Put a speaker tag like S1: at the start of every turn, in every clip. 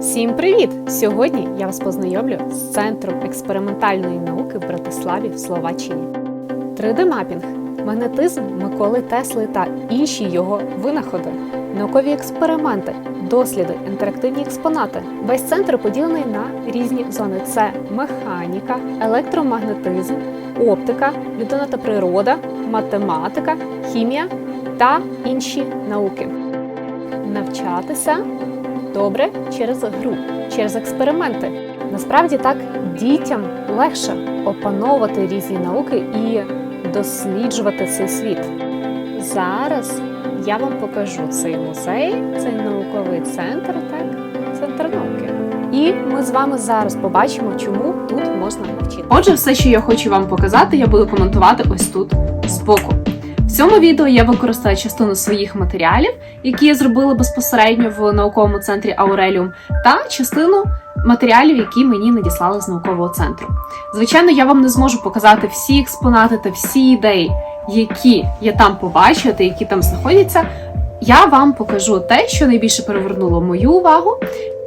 S1: Всім привіт! Сьогодні я вас познайомлю з Центром експериментальної науки в Братиславі в Словаччині. 3D-мапінг, магнетизм Миколи Тесли та інші його винаходи, наукові експерименти, досліди, інтерактивні експонати. Весь центр поділений на різні зони: це механіка, електромагнетизм, оптика, людина та природа, математика, хімія та інші науки. Навчатися добре через гру, через експерименти. Насправді так дітям легше опановувати різні науки і досліджувати цей світ. Зараз я вам покажу цей музей, цей науковий центр, так, центр науки. І ми з вами зараз побачимо, чому тут можна навчити. Отже, все, що я хочу вам показати, я буду коментувати ось тут збоку. В цьому відео я використаю частину своїх матеріалів, які я зробила безпосередньо в науковому центрі Ауреліум, та частину матеріалів, які мені надіслали з наукового центру. Звичайно, я вам не зможу показати всі експонати та всі ідеї, які я там побачила та які там знаходяться. Я вам покажу те, що найбільше перевернуло мою увагу,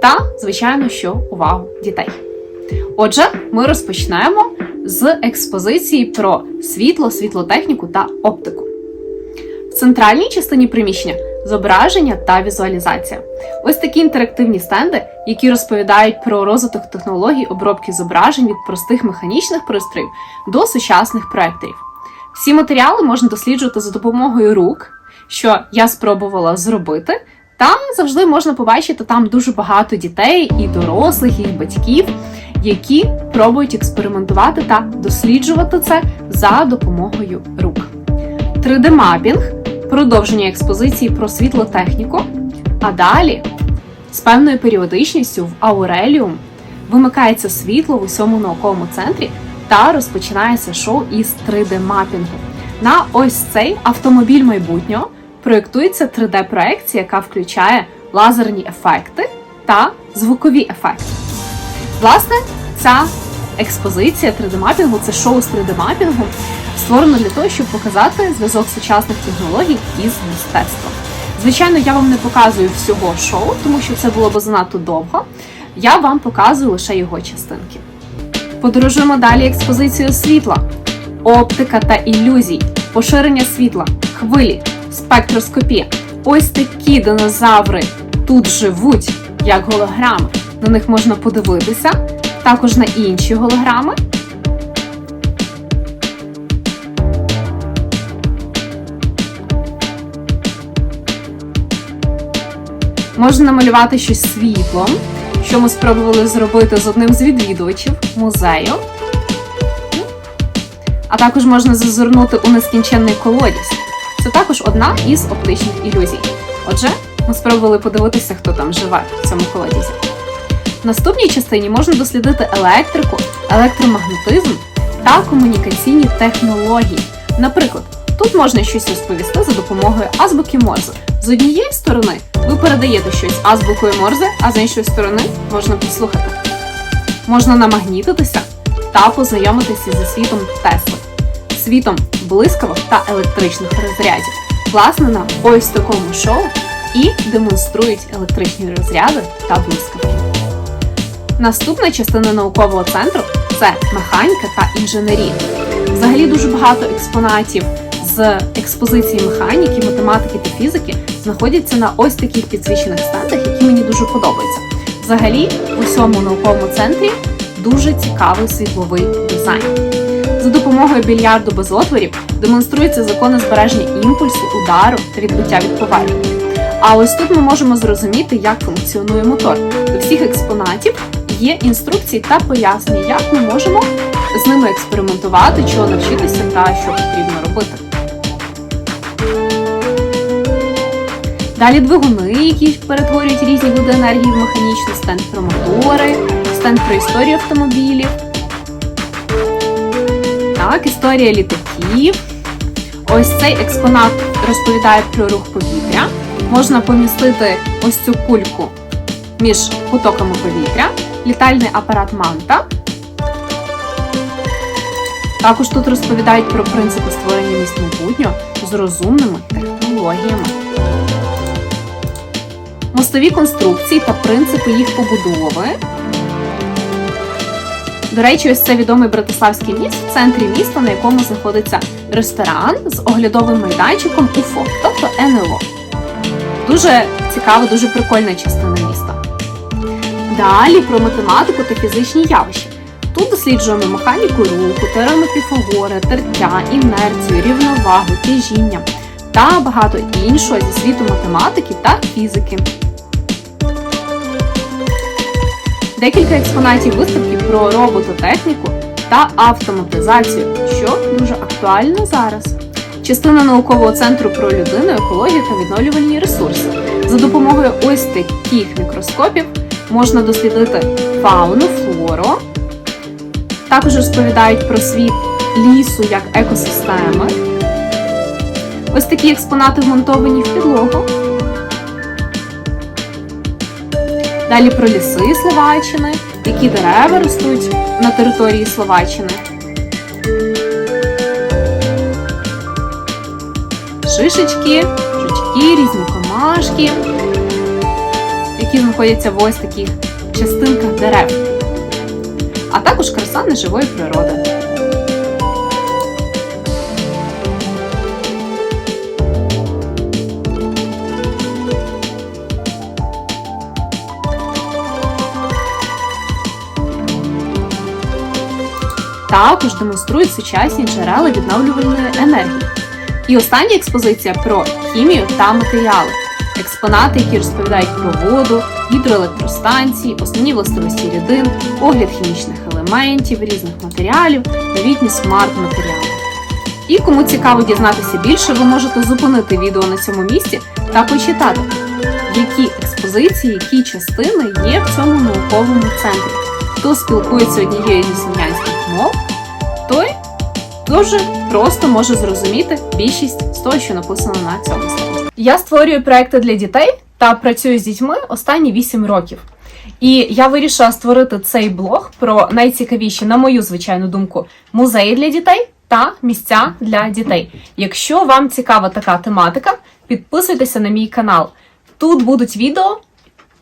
S1: та, звичайно, що увагу дітей. Отже, ми розпочнемо з експозиції про світло, світлотехніку та оптику. В центральній частині приміщення зображення та візуалізація. Ось такі інтерактивні стенди, які розповідають про розвиток технологій обробки зображень від простих механічних пристроїв до сучасних проекторів. Всі матеріали можна досліджувати за допомогою рук, що я спробувала зробити. Та завжди можна побачити там дуже багато дітей, і дорослих, і батьків, які пробують експериментувати та досліджувати це за допомогою рук. 3D-мапінг продовження експозиції про світлотехніку. А далі, з певною періодичністю в Ауреліум вимикається світло в усьому науковому центрі та розпочинається шоу із 3D-мапінгу. На ось цей автомобіль майбутнього проєктується 3D-проекція, яка включає лазерні ефекти та звукові ефекти. Власне, ця експозиція 3D-мапінгу, це шоу з 3D-мапінгу, створено для того, щоб показати зв'язок сучасних технологій із мистецтвом. Звичайно, я вам не показую всього шоу, тому що це було б занадто довго. Я вам показую лише його частинки. Подорожуємо далі експозицію світла, оптика та ілюзій, поширення світла, хвилі, спектроскопія. Ось такі динозаври тут живуть, як голограми. На них можна подивитися, також на інші голограми. Можна намалювати щось світлом, що ми спробували зробити з одним з відвідувачів музею. А також можна зазирнути у нескінченний колодязь. Це також одна із оптичних ілюзій. Отже, ми спробували подивитися, хто там живе в цьому колодязі. В наступній частині можна дослідити електрику, електромагнетизм та комунікаційні технології. Наприклад, тут можна щось розповісти за допомогою азбуки Морзе. З однієї сторони передаєте щось азбукою Морзе, а з іншої сторони можна послухати. Можна намагнітитися та познайомитися зі світом Тесли, світом блискавок та електричних розрядів. Власне, на ось такому шоу і демонструють електричні розряди та блискавки. Наступна частина наукового центру це механіка та інженерія. Взагалі дуже багато експонатів з експозиції механіки, математики та фізики знаходяться на ось таких підсвічених стендах, які мені дуже подобаються. Взагалі, у цьому науковому центрі дуже цікавий світловий дизайн. За допомогою більярду без отворів демонструються закони збереження імпульсу, удару та відбиття від поверхні. А ось тут ми можемо зрозуміти, як функціонує мотор. До всіх експонатів є інструкції та пояснення, як ми можемо з ними експериментувати, чого навчитися та що потрібно робити. Далі двигуни, які перетворюють різні види енергії в механічну, стенд про мотори, стенд про історію автомобілів. Так, історія літаків. Ось цей експонат розповідає про рух повітря. Можна помістити ось цю кульку між потоками повітря, літальний апарат Манта. Також тут розповідають про принципи створення міст майбутнього з розумними технологіями. Мостові конструкції та принципи їх побудови. До речі, ось це відомий Братиславський міст в центрі міста, на якому знаходиться ресторан з оглядовим майданчиком УФО, тобто НЛО. Дуже цікава, дуже прикольна частина міста. Далі про математику та фізичні явища. Тут досліджуємо механіку руху, теорему Піфагора, тертя, інерцію, рівновагу, тяжіння та багато іншого зі світу математики та фізики. Декілька експонатів виставки про робототехніку та автоматизацію, що дуже актуально зараз. Частина наукового центру про людину, екологію та відновлювальні ресурси. За допомогою ось таких мікроскопів можна дослідити фауну, флору. Також розповідають про світ лісу як екосистеми. Ось такі експонати вмонтовані в підлогу. Далі про ліси Словаччини, які дерева ростуть на території Словаччини. Шишечки, жучки, різні комашки, які знаходяться в ось таких частинках дерев, а також краса неживої природи. Також демонструють сучасні джерела відновлювальної енергії. І остання експозиція про хімію та матеріали. Експонати, які розповідають про воду, гідроелектростанції, основні властивості рідин, огляд хімічних елементів, різних матеріалів, новітні смарт-матеріали. І кому цікаво дізнатися більше, ви можете зупинити відео на цьому місці та почитати, які експозиції, які частини є в цьому науковому центрі. Хто спілкується однією зі слов'янських мов, той дуже просто може зрозуміти більшість з того, що написано на цьому слайді. Я створюю проекти для дітей та працюю з дітьми останні 8 років. І я вирішила створити цей блог про найцікавіші, на мою звичайну думку, музеї для дітей та місця для дітей. Якщо вам цікава така тематика, підписуйтеся на мій канал. Тут будуть відео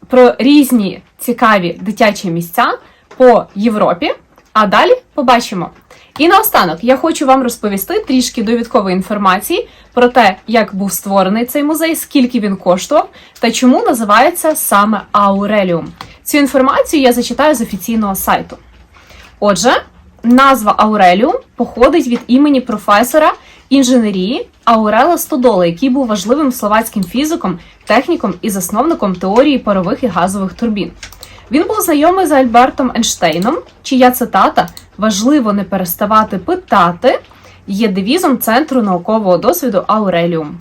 S1: про різні цікаві дитячі місця по Європі. А далі побачимо. І наостанок я хочу вам розповісти трішки довідкової інформації про те, як був створений цей музей, скільки він коштував та чому називається саме Ауреліум. Цю інформацію я зачитаю з офіційного сайту. Отже, назва Ауреліум походить від імені професора інженерії Аурела Стодола, який був важливим словацьким фізиком, техніком і засновником теорії парових і газових турбін. Він був знайомий з Альбертом Ейнштейном, чия цитата важливо не переставати питати є девізом Центру наукового досвіду Ауреліум.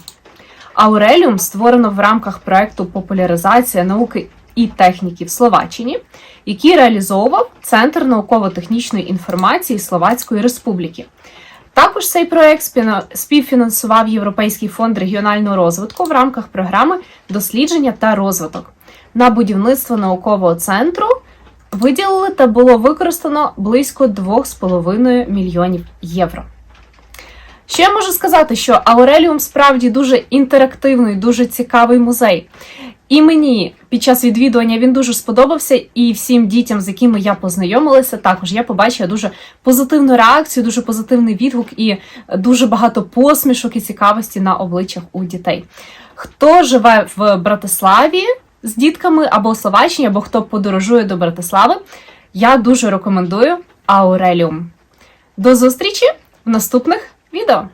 S1: Ауреліум створено в рамках проекту Популяризація науки і техніки в Словаччині, який реалізовував Центр науково-технічної інформації Словацької Республіки. Також цей проект співфінансував Європейський фонд регіонального розвитку в рамках програми дослідження та розвиток. На будівництво наукового центру виділили та було використано близько 2,5 мільйонів євро. Що я можу сказати, що Ауреліум справді дуже інтерактивний, дуже цікавий музей. І мені під час відвідування він дуже сподобався, і всім дітям, з якими я познайомилася, також я побачила дуже позитивну реакцію, дуже позитивний відгук і дуже багато посмішок і цікавості на обличчях у дітей. Хто живе в Братиславі з дітками або Словаччині, або хто подорожує до Братислави, я дуже рекомендую Ауреліум. До зустрічі в наступних відео!